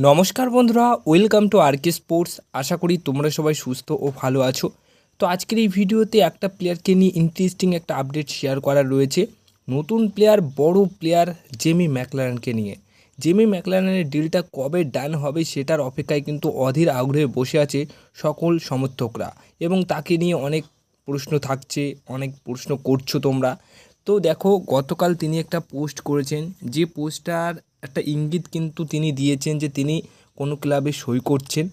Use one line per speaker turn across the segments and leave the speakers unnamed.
নমস্কার বন্ধুরা welcome to RK sports আশা করি তোমরা সবাই সুস্থ ও ভালো আছো। তো আজকের এই ভিডিওতে একটা প্লেয়ারকে নিয়ে ইন্টারেস্টিং একটা আপডেট শেয়ার করা রয়েছে। নতুন প্লেয়ার বড় প্লেয়ার জেমি ম্যাকলারেনকে নিয়ে। জেমি ম্যাকলারেনের ডিলটা কবে ডান হবে সেটার অপেক্ষায় কিন্তু অধীর আগ্রহে বসে আছে সকল সমর্থকরা। এবং তাকে নিয়ে অনেক প্রশ্ন থাকছে, অনেক প্রশ্ন করছ তোমরা। তো দেখো, গতকাল তিনি একটা পোস্ট করেছেন। যে পোস্টটার একটা ইঙ্গিত কিন্তু তিনি দিয়েছেন যে তিনি কোনো ক্লাবে সই করছেন।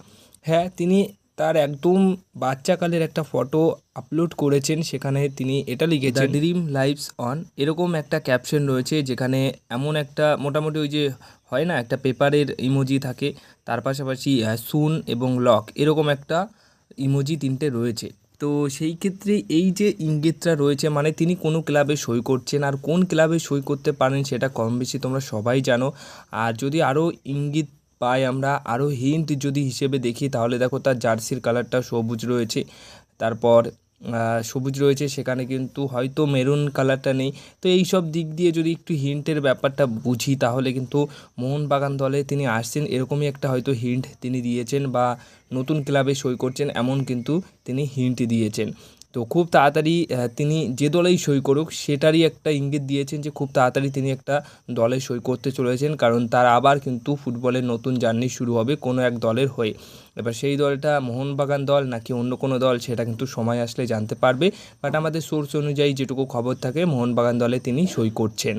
হ্যাঁ তিনি তার একদম বাচ্চাকালের একটা ফটো আপলোড করেছেন সেখানে তিনি এটা লিখেছেন। ড্রিম লাইভস অন এরকম একটা ক্যাপশন রয়েছে যেখানে এমন একটা মোটামুটি ওই যে হয় না একটা পেপারের ইমোজি থাকে তার পাশাপাশি সুন এবং লক এরকম একটা ইমোজি তিনটে রয়েছে। তো সেই ক্ষেত্রে এই যে ইঙ্গিতটা রয়েছে মানে তিনি কোনো ক্লাবে সই করছেন আর কোন ক্লাবে সই করতে পারেন সেটা কম বেশি তোমরা সবাই জানো। আর যদি আরও ইঙ্গিত পাই আমরা, আরও হিন্ট যদি হিসেবে দেখি, তাহলে দেখো তার জার্সির কালারটা সবুজ রয়েছে। তারপর সবুজ রয়েছে, সেখানে কিন্তু হয়তো মেরুন কালারটা নেই। তো এই সব দিক দিয়ে যদি একটু হিন্টের ব্যাপারটা বুঝি, তাহলে কিন্তু মোহনবাগান দলে তিনি আসছেন, এরকমই একটা হয়তো হিন্ট তিনি দিয়েছেন বা নতুন ক্লাবে সই করছেন, এমন কিন্তু তিনি হিন্ট দিয়েছেন। তো খুব তাড়াতাড়ি তিনি যে দলেই সই করুক, সেটারই একটা ইঙ্গিত দিয়েছেন যে খুব তাড়াতাড়ি তিনি একটা দলে সই করতে চলেছেন, কারণ তার আবার কিন্তু ফুটবলের নতুন জার্নি শুরু হবে কোনো এক দলের হয়ে। এবার সেই দলটা মোহনবাগান দল নাকি অন্য কোনো দল, সেটা কিন্তু সময় আসলে জানতে পারবে বাট আমাদের সোর্স অনুযায়ী যেটুকু খবর থাকে, মোহনবাগান দলে তিনি সই করছেন।